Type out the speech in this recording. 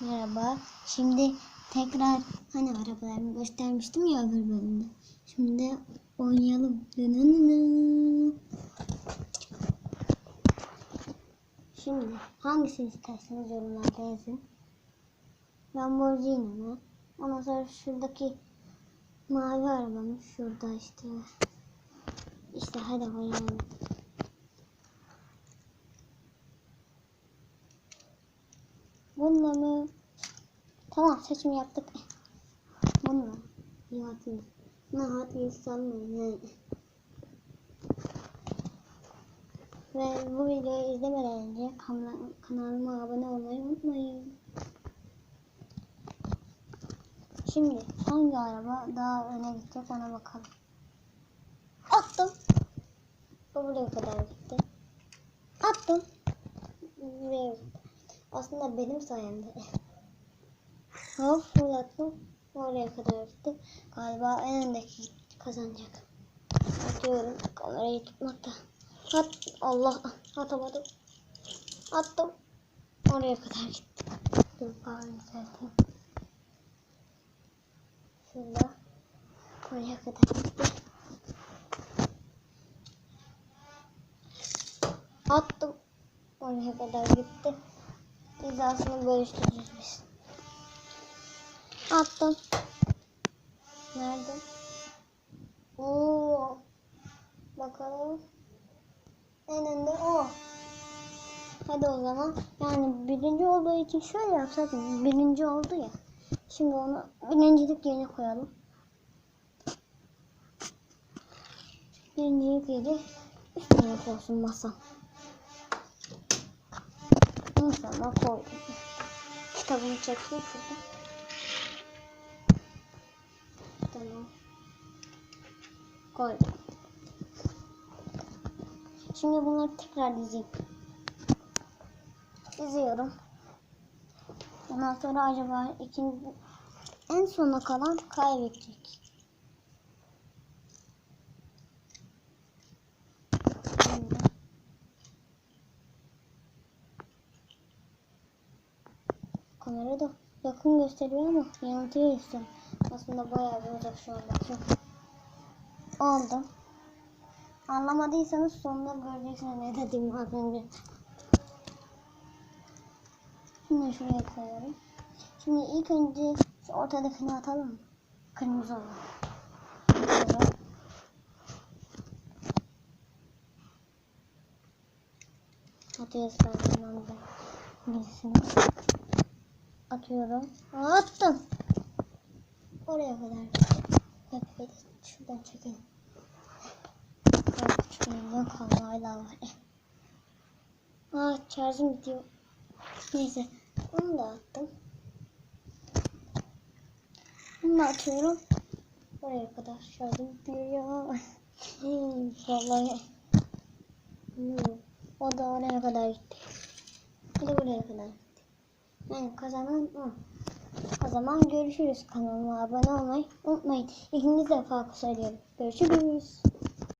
Merhaba. Şimdi tekrar hani arabalarımı göstermiştim ya öbür bölümde. Şimdi oynayalım. Şimdi hangisini isterseniz yorumlarda yazın. Lamborghini mi? Ondan sonra şuradaki mavi arabamız şurada işte. İşte hadi oynayalım. Bununla mı? Tamam seçim yaptık. Bununla. Hot Wheels sanmayın yani. Ve bu videoyu izlemeden önce kanal- kanalıma abone olmayı unutmayın. Şimdi hangi araba daha öne gidecek ona bakalım. Attım. Bu buraya kadar gitti. Attım. Aslında benim sayemde. Hop fırlattım. Oraya kadar gitti. Galiba en öndeki kazanacak. Atıyorum. Kamerayı tutmakta. At. Allah. Atamadım. Attım. Oraya kadar gitti. Dur bari düzelteyim. Şurada. Oraya kadar gitti. Attım. Oraya kadar gitti. Hizasını bölüştüreceğiz biz. Attım. Nerede? Oo. Bakalım. En önde o. Hadi o zaman. Yani birinci olduğu için şöyle yapsak. Birinci oldu ya. Şimdi onu birincilik yerine koyalım. Birincilik yeri üstüne olsun masam. İnsana koydum. Kitabımı çekeyim şurada. Tamam. Koydum. Şimdi bunları tekrar dizeyim. Diziyorum. Ondan sonra acaba ikinci en sona kalan kaybedecek. Şimdi. Kamera da yakın gösteriyor ama yanıltıyor işte. Aslında bayağı bir uzak şu an bakıyorum. Oldu. Anlamadıysanız sonunda göreceksiniz ne dediğimi az önce. Şimdi şuraya koyalım. Şimdi ilk önce şu ortadakini atalım mı? Kırmızı olan. Şöyle. Atıyoruz ben birisini. Atıyorum. Attım. Oraya kadar. Hep şuradan çekelim. Küçük elimden kaldı hala var. Ah şarjım bitiyor. Neyse. Onu da attım. Bunu da atıyorum. Oraya kadar şarjım bitiyor Vallahi. O da oraya kadar gitti. Bu da buraya kadar. Yani kazanan o. O zaman görüşürüz. Kanalıma abone olmayı unutmayın. İkinci defa söylüyorum. Görüşürüz.